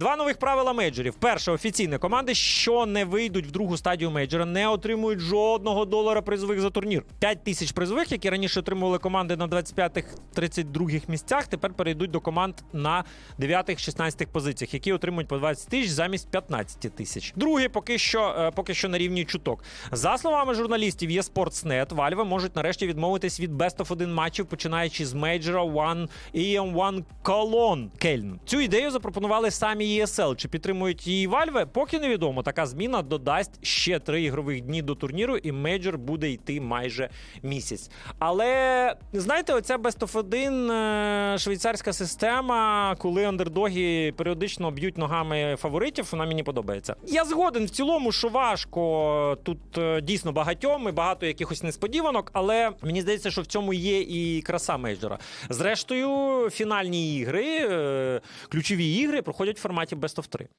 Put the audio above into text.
Два нових правила мейджорів. Перше, офіційне команди, що не вийдуть в другу стадію мейджора, не отримують жодного долара призових за турнір. 5 тисяч призових, які раніше отримували команди на 25-32 місцях, тепер перейдуть до команд на 9-16 позиціях, які отримують по 20 тисяч замість 15 тисяч. Друге, поки що, е, поки що на рівні чуток. За словами журналістів eSports.net, Valve можуть нарешті відмовитись від Best of 1 матчів, починаючи з мейджора One EM1 Cologne Кельн. Цю ідею запропонували самі ESL. Чи підтримують її Valve? Поки невідомо. Така зміна додасть ще три ігрових дні до турніру, і мейджор буде йти майже місяць. Але знаєте, оця Best of 1 е, швейцарська система, коли андердоги періодично б'ють ногами фаворитів, вона мені подобається. Я згоден в цілому, що важко тут е, дійсно багатьом і багато якихось несподіванок, але мені здається, що в цьому є і краса мейджора. Зрештою, фінальні ігри, е, ключові ігри проходять в форматі Best of 3.